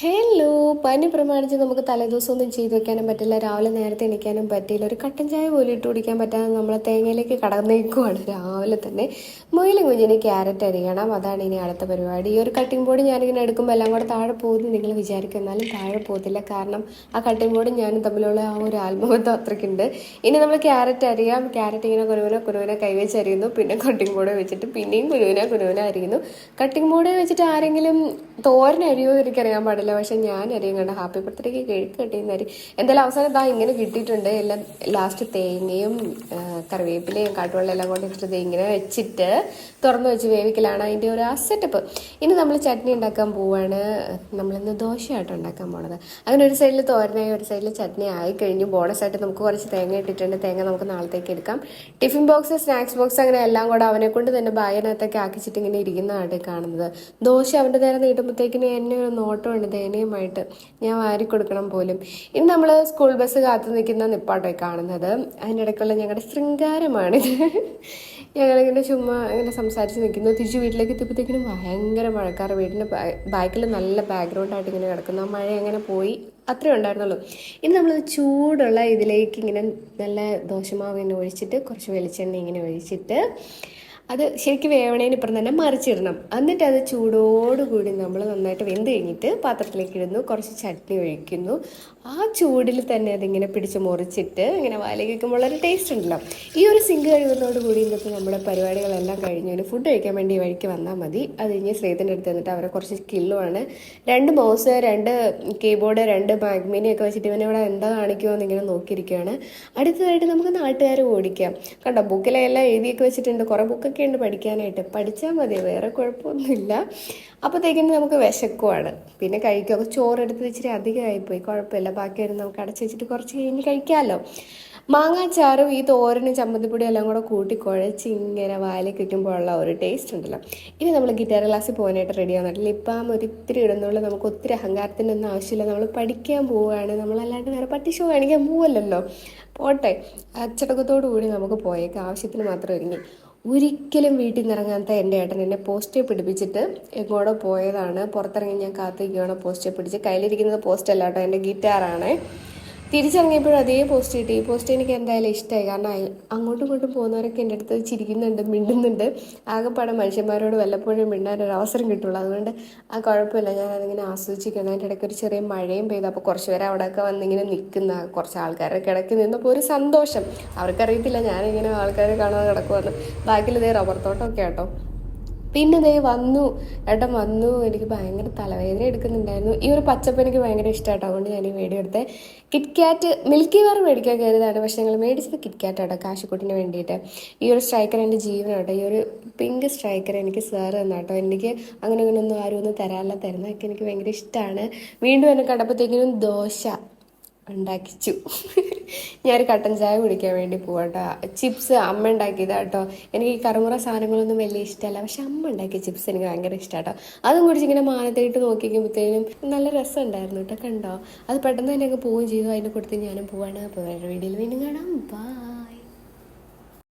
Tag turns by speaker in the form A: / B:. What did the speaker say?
A: Hello പനി പ്രമാണിച്ച് നമുക്ക് തലേദിവസം ഒന്നും ചെയ്തു വെക്കാനും പറ്റില്ല. രാവിലെ നേരത്തെ എണീക്കാനും പറ്റില്ല. ഒരു കട്ടൻ ചായ പോലും ഇട്ട് കുടിക്കാൻ പറ്റാതെ നമ്മൾ തേങ്ങയിലേക്ക് കടന്നേക്കുവാണ് രാവിലെ തന്നെ. മുയിലും കുഞ്ഞിന് ക്യാരറ്റ് അരിയണം. അതാണ് ഇനി അടുത്ത പരിപാടി. ഈ ഒരു കട്ടിംഗ് ബോർഡ് ഞാനിങ്ങനെ എടുക്കുമ്പോൾ എല്ലാം കൂടെ താഴെ പോകുന്നു. നിങ്ങൾ വിചാരിക്കും എന്നാലും താഴെ പോകത്തില്ല. കാരണം ആ കട്ടിംഗ് ബോർഡ് ഞാനും തമ്മിലുള്ള ആ ഒരു ആത്മബന്ധം അത്രയ്ക്കുണ്ട്. ഇനി നമ്മൾ ക്യാരറ്റ് അരിയാം. ക്യാരറ്റ് ഇങ്ങനെ കുനുവിനെ കുനുവിനെ കൈവച്ച് അരിയുന്നു. പിന്നെ കട്ടിംഗ് ബോർഡ് വെച്ചിട്ട് പിന്നെയും കുനുവിനെ കുനുവിനെ അരിയുന്നു. കട്ടിംഗ് ബോർഡ് വെച്ചിട്ട് ആരെങ്കിലും തോരൻ അരിയോ എനിക്കറിയാൻ പാടില്ല. പക്ഷെ ഞാൻ കണ്ട ഹാപ്പി ബർത്ത്ഡേക്ക് കേക്ക് കട്ടിയുന്ന അരി എന്തായാലും അവസാനം ഇതാ ഇങ്ങനെ കിട്ടിയിട്ടുണ്ട്. എല്ലാം ലാസ്റ്റ് തേങ്ങയും കറിവേപ്പിലയും കാട്ടുവെള്ളം എല്ലാം കൊണ്ട് ഇട്ടിട്ട് ദേ ഇങ്ങനെ വെച്ചിട്ട് തുറന്നു വെച്ച് വേവിക്കലാണ് അതിന്റെ ഒരു സെറ്റപ്പ് ഇനി നമ്മൾ ചട്നി ഉണ്ടാക്കാൻ പോവാണ്. നമ്മളിന്ന് ദോശയായിട്ട് ഉണ്ടാക്കാൻ പോണത്. അങ്ങനെ ഒരു സൈഡിൽ തോരനായി ഒരു സൈഡിൽ ചട്നി ആയി കഴിഞ്ഞു. ബോണസ് ആയിട്ട് നമുക്ക് കുറച്ച് തേങ്ങ ഇട്ടിട്ടുണ്ട്. തേങ്ങ നമുക്ക് നാളത്തേക്ക് എടുക്കാം. ടിഫിൻ ബോക്സ് സ്നാക്സ് ബോക്സ് അങ്ങനെ എല്ലാം കൂടെ അവനെ കൊണ്ട് തന്നെ ബാഗിനകത്തൊക്കെ ആക്കിച്ചിട്ട് ഇങ്ങനെ ഇരിക്കുന്നതാണ് കാണുന്നത്. ദോശ അവന്റെ നേരെ നീട്ടുമ്പോഴത്തേക്കിന് എന്നെ ഒരു നോട്ടമുണ്ട് ദയനീയമായിട്ട് ഞാൻ വാരി കൊടുക്കണം പോലും. ഇനി നമ്മൾ സ്കൂൾ ബസ് കാത്തു നിൽക്കുന്ന നിപ്പാട്ടോ കാണുന്നത്. അതിന്റെ ഇടയ്ക്കുള്ള ഞങ്ങളുടെ ശൃംഗാരമാണിത്. ഞങ്ങളിങ്ങനെ ചുമ്മാ ഇങ്ങനെ സംസാരിച്ച് നിൽക്കുന്നു തിരിച്ച് വീട്ടിലേക്ക് എത്തിയപ്പോഴത്തേക്കിനും ഭയങ്കര മഴക്കാർ വീടിന്റെ ബാക്കിൽ നല്ല ബാക്ക്ഗ്രൗണ്ടായിട്ട് ഇങ്ങനെ കിടക്കുന്നു. ആ മഴ അങ്ങനെ പോയി? അത്രേ ഉണ്ടായിരുന്നുള്ളൂ. ഇനി നമ്മൾ ചൂടുള്ള ഇതിലേക്ക് ഇങ്ങനെ നല്ല ദോശമാവ് ഇങ്ങനെ ഒഴിച്ചിട്ട് കുറച്ച് വെളിച്ചെണ്ണ ഇങ്ങനെ ഒഴിച്ചിട്ട് അത് ശരിക്കും വേവണേന് ഇപ്പുറം തന്നെ മറിച്ചിടണം. എന്നിട്ട് അത് ചൂടോടുകൂടി നമ്മൾ നന്നായിട്ട് വെന്ത് കഴിഞ്ഞിട്ട് പാത്രത്തിലേക്ക് ഇടുന്നു കുറച്ച് ചട്നി ഒഴിക്കുന്നു. ആ ചൂടിൽ തന്നെ അതിങ്ങനെ പിടിച്ച് മുറിച്ചിട്ട് ഇങ്ങനെ വായിലേക്ക് വയ്ക്കുമ്പോൾ ഒരു ടേസ്റ്റ് ഉണ്ടല്ലോ. ഈ ഒരു സിങ്ക് കൂടി ഇന്നത്തെ നമ്മുടെ പരിപാടികളെല്ലാം കഴിഞ്ഞ് ഒരു ഫുഡ് കഴിക്കാൻ വേണ്ടി വഴിക്ക് വന്നാൽ മതി. അത് കഴിഞ്ഞ് ശ്രീധന്റെ അടുത്ത് എന്നിട്ട് അവരെ കുറച്ച് സ്കില്ലുമാണ് രണ്ട് മൗസ് രണ്ട് കീബോർഡ് രണ്ട് മാഗ്മിനി ഒക്കെ വെച്ചിട്ട് ഇവനെ ഇവിടെ എന്താ കാണിക്കുമോ എന്നിങ്ങനെ നോക്കിയിരിക്കുകയാണ്. അടുത്തതായിട്ട് നമുക്ക് നാട്ടുകാർ ഓടിക്കാം. കണ്ടോ? ബുക്കിലെല്ലാം എഴുതിയൊക്കെ വെച്ചിട്ടുണ്ട്. കുറേ ബുക്കൊക്കെ ഉണ്ട് പഠിക്കാനായിട്ട്. പഠിച്ചാൽ മതി വേറെ കുഴപ്പമൊന്നുമില്ല. അപ്പോഴത്തേക്കിനും നമുക്ക് വിശക്കുവാണ്. പിന്നെ കഴിക്കുക ചോറെടുത്ത് ഇച്ചിരി അധികമായിപ്പോയി കുഴപ്പമില്ല. ബാക്കി വരുന്ന നമുക്ക് അടച്ച് വെച്ചിട്ട് കുറച്ച് കഴിഞ്ഞ് കഴിക്കാമല്ലോ മാങ്ങാച്ചാറും ഈ തോരനും ചമ്മന്തിപ്പൊടിയും എല്ലാം കൂടെ കൂട്ടി കുഴച്ച് ഇങ്ങനെ വായിലേക്ക് വയ്ക്കുമ്പോഴുള്ള ഒരു ടേസ്റ്റ് ഉണ്ടല്ലോ. ഇനി നമ്മൾ ഗിറ്റാർ ക്ലാസ്സിൽ പോകാനായിട്ട് റെഡി ആവുന്നുണ്ടല്ലോ ഇപ്പം ഒരു ഇത്തിരി ഇടുന്നുള്ളൂ. നമുക്ക് ഒത്തിരി അഹങ്കാരത്തിന്റെ ഒന്നും ആവശ്യമില്ല. നമ്മൾ പഠിക്കാൻ പോവുകയാണ്. നമ്മളല്ലാണ്ട് വേറെ പട്ടി ഷോ കാണിക്കാൻ പോവല്ലോ പോട്ടെ. അച്ചടക്കത്തോടു കൂടി നമുക്ക് പോയേക്കാം. ആവശ്യത്തിന് മാത്രം ഒരുങ്ങി. ഒരിക്കലും വീട്ടിൽ നിന്ന് ഇറങ്ങാത്ത എന്റെ ഏട്ടൻ എന്നെ പോസ്റ്റേ പിടിപ്പിച്ചിട്ട് എങ്ങോട്ടോ പോയതാണ്. പുറത്തിറങ്ങി ഞാൻ കാത്തിരിക്കുകയാണ് പോസ്റ്റേ പിടിച്ച്. കയ്യിലിരിക്കുന്നത് പോസ്റ്റ് അല്ല കേട്ടോ എന്റെ ഗിറ്റാറാണ് തിരിച്ചിറങ്ങിയപ്പോഴും അതേ പോസ്റ്റ് കിട്ടി. ഈ പോസ്റ്റ് എനിക്ക് എന്തായാലും ഇഷ്ടമായി കാരണം അങ്ങോട്ടും ഇങ്ങോട്ടും പോകുന്നവരൊക്കെ എന്റെ അടുത്ത് ചിരിക്കുന്നുണ്ട് മിണ്ടുന്നുണ്ട്. ആകെപ്പാടെ മനുഷ്യന്മാരോട് വല്ലപ്പോഴും മിണ്ടാൻ ഒരു അവസരം കിട്ടുള്ളൂ. അതുകൊണ്ട് ആ കുഴപ്പമില്ല. ഞാൻ അതിങ്ങനെ ആസ്വദിച്ചിരിക്കുന്നത് അതിന്റെ ഇടയ്ക്ക് ഒരു ചെറിയ മഴയും പെയ്തു. അപ്പോൾ കുറച്ച് പേര് അവിടെയൊക്കെ വന്നിങ്ങനെ നിൽക്കുന്ന കുറച്ച് ആൾക്കാരൊക്കെ ഇടയ്ക്ക് നിന്നപ്പോൾ ഒരു സന്തോഷം. അവർക്കറിയത്തില്ല ഞാനിങ്ങനെ ആൾക്കാരെ കാണാതെ കിടക്കുമെന്ന് ബാക്കിൽ ഇതേ റബ്ബർ തോട്ടമൊക്കെ കേട്ടോ പിന്നെ ദേ വന്നു. ഏട്ടൻ വന്നു. എനിക്ക് ഭയങ്കര തലവേദന എടുക്കുന്നുണ്ടായിരുന്നു. ഈ ഒരു പച്ചപ്പ് എനിക്ക് ഭയങ്കര ഇഷ്ടമാട്ടോ അതുകൊണ്ട് ഞാൻ ഈ വീഡിയോ എടുത്തത് കിറ്റ്കാറ്റ് മിൽക്കി ബാർ മേടിക്കാൻ കയറിയതാണ് പക്ഷെ ഞങ്ങൾ മേടിച്ചത് കിറ്റ്കാറ്റ് ആട്ടോ കാശിക്കുട്ടിന് വേണ്ടിയിട്ട്. ഈ ഒരു സ്ട്രൈക്കർ എന്റെ ജീവനാട്ടോ ഈ ഒരു പിങ്ക് സ്ട്രൈക്കർ എനിക്ക് സാർ തന്നാട്ടോ. എനിക്ക് അങ്ങനെ അങ്ങനെ ഒന്നും ആരും ഒന്നും തരാറില്ല തരുന്നതൊക്കെ എനിക്ക് ഭയങ്കര ഇഷ്ടമാണ് വീണ്ടും എന്നെ കണ്ടപ്പോഴത്തേക്കിനും ദോശ. ഉണ്ടാക്കിച്ചു. ഞാനൊരു കട്ടൻ ചായ കുടിക്കാൻ വേണ്ടി പോവാട്ടോ. ചിപ്സ് അമ്മ ഉണ്ടാക്കിയതാട്ടോ എനിക്ക് ഈ കറുമുറ സാധനങ്ങളൊന്നും വലിയ ഇഷ്ടമല്ല. പക്ഷെ അമ്മ ഉണ്ടാക്കിയ ചിപ്സ് എനിക്ക് ഭയങ്കര ഇഷ്ടമാട്ടോ അതും കുടിച്ച് ഇങ്ങനെ മാനത്തേട്ട് നോക്കിക്കുമ്പോഴത്തേനും നല്ല രസം ഉണ്ടായിരുന്നു കേട്ടോ കണ്ടോ? അത് പെട്ടെന്ന് തന്നെ അങ്ങ് പോവുകയും ചെയ്തു. അതിനെ കൊടുത്ത് ഞാനും പോവാണ്. അപ്പോൾ വേറെ വീഡിയോയിൽ വീണ്ടും കാണാം. ബൈ